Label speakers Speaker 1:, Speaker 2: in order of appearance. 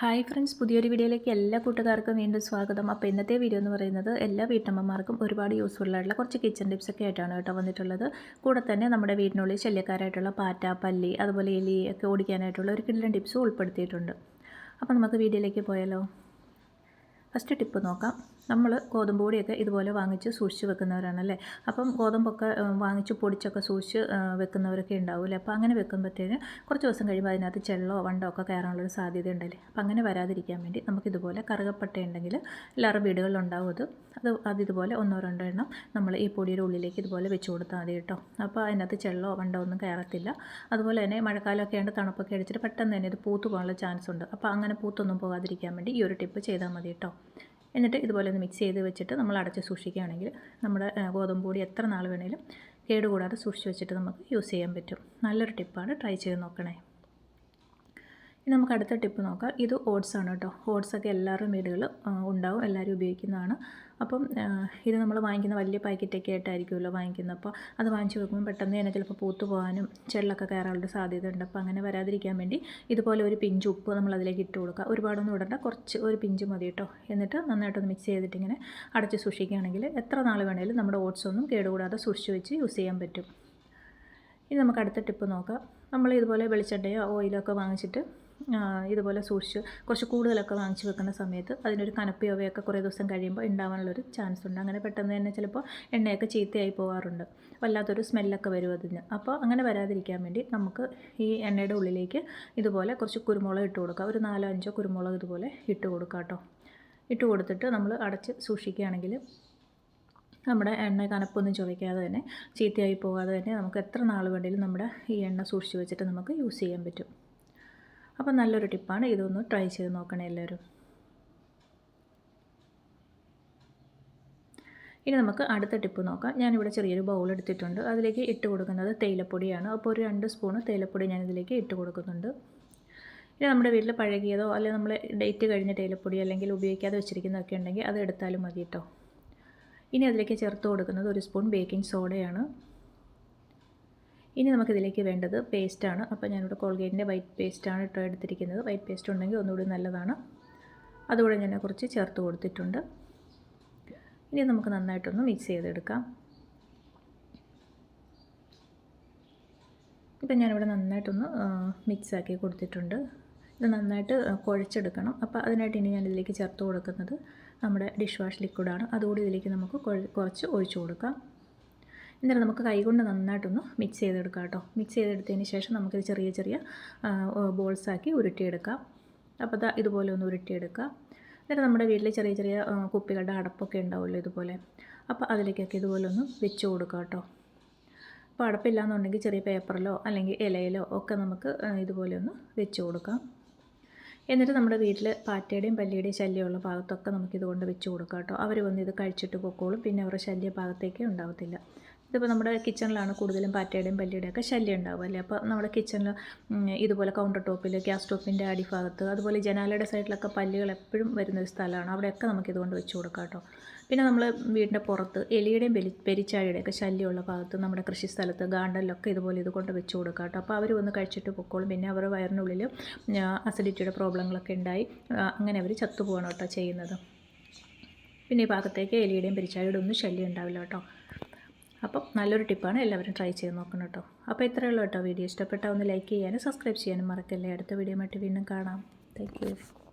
Speaker 1: Hi friends പുതിയൊരു വീഡിയോയിലേക്ക് എല്ലാ കൂട്ടുകാർക്കും വീണ്ടും സ്വാഗതം. അപ്പോൾ ഇന്നത്തെ വീഡിയോ എന്ന് പറയുന്നത് എല്ലാ വീട്ടമ്മമാർക്കും ഒരുപാട് യൂസ്ഫുൾ ആയിട്ടുള്ള കുറച്ച് കിച്ചൺ ടിപ്സ് ഒക്കെ ആയിട്ടാണ് കേട്ടോ വന്നിട്ടുള്ളത്. കൂടെ തന്നെ നമ്മുടെ വീടിനുള്ളിൽ ശല്യക്കാരായിട്ടുള്ള പാറ്റ പല്ലി അതുപോലെ എലി ഒക്കെ ഓടിക്കാനായിട്ടുള്ള ഒരു കിള്ളൻ ടിപ്സും ഉൾപ്പെടുത്തിയിട്ടുണ്ട്. അപ്പോൾ നമുക്ക് വീഡിയോയിലേക്ക് പോയാലോ. ഫസ്റ്റ് ടിപ്പ് നോക്കാം. നമ്മൾ ഗോതമ്പ് പൊടിയൊക്കെ ഇതുപോലെ വാങ്ങിച്ച് സൂക്ഷിച്ച് വെക്കുന്നവരാണല്ലേ? അപ്പം ഗോതമ്പൊക്കെ വാങ്ങിച്ച് പൊടിച്ചൊക്കെ സൂക്ഷിച്ച് വെക്കുന്നവരൊക്കെ ഉണ്ടാവില്ലേ? അപ്പോൾ അങ്ങനെ വെക്കുമ്പോഴത്തേന് കുറച്ച് ദിവസം കഴിയുമ്പോൾ അതിനകത്ത് ചെള്ളോ വണ്ടോ ഒക്കെ കയറാനുള്ളൊരു സാധ്യത ഉണ്ടല്ലേ അപ്പം അങ്ങനെ വരാതിരിക്കാൻ വേണ്ടി നമുക്കിതുപോലെ കറുകപ്പട്ട ഉണ്ടെങ്കിൽ എല്ലാവരും വീടുകളിലുണ്ടാവും അത്. അത് അത് ഇതുപോലെ ഒന്നോ രണ്ടോ എണ്ണം നമ്മൾ ഈ പൊടിയുടെ ഉള്ളിലേക്ക് ഇതുപോലെ വെച്ച് കൊടുത്താൽ മതി കേട്ടോ. അപ്പോൾ അതിനകത്ത് ചെള്ളോ വണ്ടോ ഒന്നും കയറത്തില്ല. അതുപോലെ തന്നെ മഴക്കാലമൊക്കെ ആയിട്ട് തണുപ്പൊക്കെ അടിച്ചിട്ട് പെട്ടെന്ന് തന്നെ ഇത് പൂത്ത് പോകാനുള്ള ചാൻസ് ഉണ്ട് അപ്പോൾ അങ്ങനെ പൂത്തൊന്നും പോകാതിരിക്കാൻ വേണ്ടി ഈ ഒരു ടിപ്പ് ചെയ്താൽ മതി കേട്ടോ. എന്നിട്ട് ഇതുപോലെ ഒന്ന് മിക്സ് ചെയ്ത് വെച്ചിട്ട് നമ്മൾ അടച്ച് സൂക്ഷിക്കുകയാണെങ്കിൽ നമ്മുടെ ഗോതമ്പ് പൊടി എത്ര നാൾ വേണേലും കേടുകൂടാതെ സൂക്ഷിച്ച് വെച്ചിട്ട് നമുക്ക് യൂസ് ചെയ്യാൻ പറ്റും. നല്ലൊരു ടിപ്പാണ് ട്രൈ ചെയ്ത് നോക്കണേ. ഇനി നമുക്ക് അടുത്ത ടിപ്പ് നോക്കാം. ഇത് ഓട്സ് ആണ് കേട്ടോ. ഓട്സൊക്കെ എല്ലാവരും വീടുകളിൽ ഉണ്ടാവും എല്ലാവരും ഉപയോഗിക്കുന്നതാണ്. അപ്പം ഇത് നമ്മൾ വാങ്ങിക്കുന്ന വലിയ പാക്കറ്റൊക്കെ ആയിട്ടായിരിക്കുമല്ലോ വാങ്ങിക്കുന്നത് അപ്പോൾ അത് വാങ്ങിച്ച് വെക്കുമ്പോൾ പെട്ടെന്ന് തന്നെ ചിലപ്പോൾ പൂത്തു പോകാനും ചെള്ളൊക്കെ കയറാനുള്ള സാധ്യത ഉണ്ട്. അപ്പോൾ അങ്ങനെ വരാതിരിക്കാൻ വേണ്ടി ഇതുപോലെ ഒരു പിഞ്ച് ഉപ്പ് നമ്മൾ അതിലേക്ക് ഇട്ട് കൊടുക്കുക. ഒരുപാടൊന്നും ഇടണ്ട കുറച്ച് ഒരു പിഞ്ച് മതി കേട്ടോ. എന്നിട്ട് നന്നായിട്ടൊന്ന് മിക്സ് ചെയ്തിട്ട് ഇങ്ങനെ അടച്ച് സൂക്ഷിക്കുകയാണെങ്കിൽ എത്ര നാൾ വേണേലും നമ്മുടെ ഓട്സ് ഒന്നും കേടുകൂടാതെ സൂക്ഷിച്ച് വെച്ച് യൂസ് ചെയ്യാൻ പറ്റും. ഇനി നമുക്ക് അടുത്ത ടിപ്പ് നോക്കാം. നമ്മൾ ഇതുപോലെ വെളിച്ചെണ്ണയോ ഓയിലോ ഒക്കെ വാങ്ങിച്ചിട്ട് ഇതുപോലെ സൂക്ഷിച്ച് കുറച്ച് കൂടുതലൊക്കെ വാങ്ങിച്ച് വെക്കുന്ന സമയത്ത് അതിനൊരു കനപ്പിയവയൊക്കെ കുറേ ദിവസം കഴിയുമ്പോൾ ഉണ്ടാവാനുള്ളൊരു ചാൻസ് ഉണ്ട്. അങ്ങനെ പെട്ടെന്ന് തന്നെ ചിലപ്പോൾ എണ്ണയൊക്കെ ചീത്തയായി പോകാറുണ്ട് വല്ലാത്തൊരു സ്മെല്ലൊക്കെ വരും അതിന്. അപ്പോൾ അങ്ങനെ വരാതിരിക്കാൻ വേണ്ടി നമുക്ക് ഈ എണ്ണയുടെ ഉള്ളിലേക്ക് ഇതുപോലെ കുറച്ച് കുരുമുളക് ഇട്ട് കൊടുക്കുക ഒരു നാലോ അഞ്ചോ കുരുമുളക് ഇതുപോലെ ഇട്ട് കൊടുക്കുക കേട്ടോ. ഇട്ട് കൊടുത്തിട്ട് നമ്മൾ അടച്ച് സൂക്ഷിക്കുകയാണെങ്കിൽ നമ്മുടെ എണ്ണ കനപ്പൊന്നും ചുവയ്ക്കാതെ തന്നെ ചീത്തയായി പോകാതെ തന്നെ നമുക്ക് എത്ര നാൾ വേണമെങ്കിലും നമ്മുടെ ഈ എണ്ണ സൂക്ഷിച്ച് വെച്ചിട്ട് നമുക്ക് യൂസ് ചെയ്യാൻ പറ്റും. അപ്പോൾ നല്ലൊരു ടിപ്പാണ്. ഇതൊന്ന് ട്രൈ ചെയ്ത് നോക്കണേ എല്ലാവരും. ഇനി നമുക്ക് അടുത്ത ടിപ്പ് നോക്കാം. ഞാനിവിടെ ചെറിയൊരു ബൗൾ എടുത്തിട്ടുണ്ട്. അതിലേക്ക് ഇട്ട് കൊടുക്കുന്നത് തേയിലപ്പൊടിയാണ്. അപ്പോൾ ഒരു രണ്ട് സ്പൂണ് തേയിലപ്പൊടി ഞാനിതിലേക്ക് ഇട്ട് കൊടുക്കുന്നുണ്ട്. ഇനി നമ്മുടെ വീട്ടിൽ പഴകിയതോ അല്ലെങ്കിൽ നമ്മൾ ഡേറ്റ് കഴിഞ്ഞ തേയിലപ്പൊടി അല്ലെങ്കിൽ ഉപയോഗിക്കാതെ വെച്ചിരിക്കുന്നതൊക്കെ ഉണ്ടെങ്കിൽ അത് എടുത്താലും മതി കേട്ടോ ഇനി അതിലേക്ക് ചേർത്ത് കൊടുക്കുന്നത് ഒരു സ്പൂൺ ബേക്കിംഗ് സോഡയാണ് ഇനി നമുക്കിതിലേക്ക് വേണ്ടത് പേസ്റ്റാണ് അപ്പോൾ ഞാനിവിടെ കോൾഗേറ്റിന്റെ വൈറ്റ് പേസ്റ്റാണ് ഇട്ടോ എടുത്തിരിക്കുന്നത്. വൈറ്റ് പേസ്റ്റ് ഉണ്ടെങ്കിൽ ഒന്നുകൂടി നല്ലതാണ്. അതുകൂടെ ഞാൻ കുറച്ച് ചേർത്ത് കൊടുത്തിട്ടുണ്ട്. ഇനി നമുക്ക് നന്നായിട്ടൊന്ന് മിക്സ് ചെയ്തെടുക്കാം. ഇപ്പം ഞാനിവിടെ നന്നായിട്ടൊന്ന് മിക്സാക്കി കൊടുത്തിട്ടുണ്ട്. ഇത് നന്നായിട്ട് കുഴച്ചെടുക്കണം. അപ്പോൾ അതിനായിട്ട് ഇനി ഞാനിതിലേക്ക് ചേർത്ത് കൊടുക്കുന്നത് നമ്മുടെ ഡിഷ് വാഷ് ലിക്വിഡാണ് അതുകൂടി ഇതിലേക്ക് നമുക്ക് കുറച്ച് ഒഴിച്ചു കൊടുക്കാം. എന്നിട്ട് നമുക്ക് കൈകൊണ്ട് നന്നായിട്ടൊന്ന് മിക്സ് ചെയ്തെടുക്കാം കേട്ടോ. മിക്സ് ചെയ്തെടുത്തതിന് ശേഷം നമുക്കിത് ചെറിയ ചെറിയ ബോൾസാക്കി ഉരുട്ടിയെടുക്കാം. അപ്പോൾ ഇതാ ഇതുപോലെ ഒന്ന് ഉരുട്ടിയെടുക്കാം. എന്നിട്ട് നമ്മുടെ വീട്ടിൽ ചെറിയ ചെറിയ കുപ്പികളുടെ അടപ്പൊക്കെ ഉണ്ടാവുമല്ലോ ഇതുപോലെ. അപ്പോൾ അതിലേക്കൊക്കെ ഇതുപോലെ ഒന്ന് വെച്ച് കൊടുക്കാം കേട്ടോ. അപ്പോൾ അടപ്പില്ലാന്നുണ്ടെങ്കിൽ ചെറിയ പേപ്പറിലോ അല്ലെങ്കിൽ ഇലയിലോ ഒക്കെ നമുക്ക് ഇതുപോലെ ഒന്ന് വെച്ച് കൊടുക്കാം. എന്നിട്ട് നമ്മുടെ വീട്ടിൽ പാറ്റയുടെയും പല്ലിയുടെയും ശല്യമുള്ള ഭാഗത്തൊക്കെ നമുക്കിതുകൊണ്ട് വെച്ച് കൊടുക്കാം കേട്ടോ. അവർ വന്ന് ഇത് കഴിച്ചിട്ട് പൊക്കോളും. പിന്നെ അവരുടെ ശല്യ ഭാഗത്തേക്ക് ഉണ്ടാകത്തില്ല ഇതിപ്പോൾ നമ്മുടെ കിച്ചണിലാണ് കൂടുതലും പാറ്റയുടെയും പല്ലിയുടെയൊക്കെ ശല്യം ഉണ്ടാവുക അല്ലേ? അപ്പോൾ നമ്മുടെ കിച്ചണിൽ ഇതുപോലെ കൗണ്ടർ ടോപ്പിൽ ഗ്യാസ് ടോപ്പിന്റെ അടിഭാഗത്ത് അതുപോലെ ജനാലയുടെ സൈഡിലൊക്കെ പല്ലുകൾ എപ്പോഴും വരുന്നൊരു സ്ഥലമാണ്. അവിടെയൊക്കെ നമുക്ക് ഇതുകൊണ്ട് വെച്ച് കൊടുക്കാം കേട്ടോ. പിന്നെ നമ്മൾ വീടിന്റെ പുറത്ത് എലിയുടെയും പെരി പെരിച്ചാഴിയുടെയൊക്കെ ശല്യമുള്ള ഭാഗത്ത് നമ്മുടെ കൃഷി സ്ഥലത്ത് ഗാർഡനിലൊക്കെ ഇതുപോലെ ഇതുകൊണ്ട് വെച്ച് കൊടുക്കാം കേട്ടോ. അപ്പോൾ അവർ വന്ന് കഴിച്ചിട്ട് പൊക്കോളും. പിന്നെ അവരുടെ വയറിനുള്ളിൽ അസിഡിറ്റിയുടെ പ്രോബ്ലങ്ങളൊക്കെ ഉണ്ടായി. അങ്ങനെ അവർ ചത്തുപോകണം കേട്ടോ ചെയ്യുന്നത്. പിന്നെ ഈ ഭാഗത്തേക്ക് എലിയുടെയും പെരിച്ചാഴിയുടെ ഒന്നും ശല്യം ഉണ്ടാവില്ല കേട്ടോ. അപ്പം നല്ലൊരു ടിപ്പാണ് എല്ലാവരും ട്രൈ ചെയ്ത് നോക്കണം കേട്ടോ. അപ്പോൾ ഇത്രയേ ഉള്ളൂ കേട്ടോ വീഡിയോ. ഇഷ്ടപ്പെട്ടാൽ ഒന്ന് ലൈക്ക് ചെയ്യാനും സബ്സ്ക്രൈബ് ചെയ്യാനും മറക്കല്ലേ. അടുത്ത വീഡിയോ ആയിട്ട് വീണ്ടും കാണാം. താങ്ക്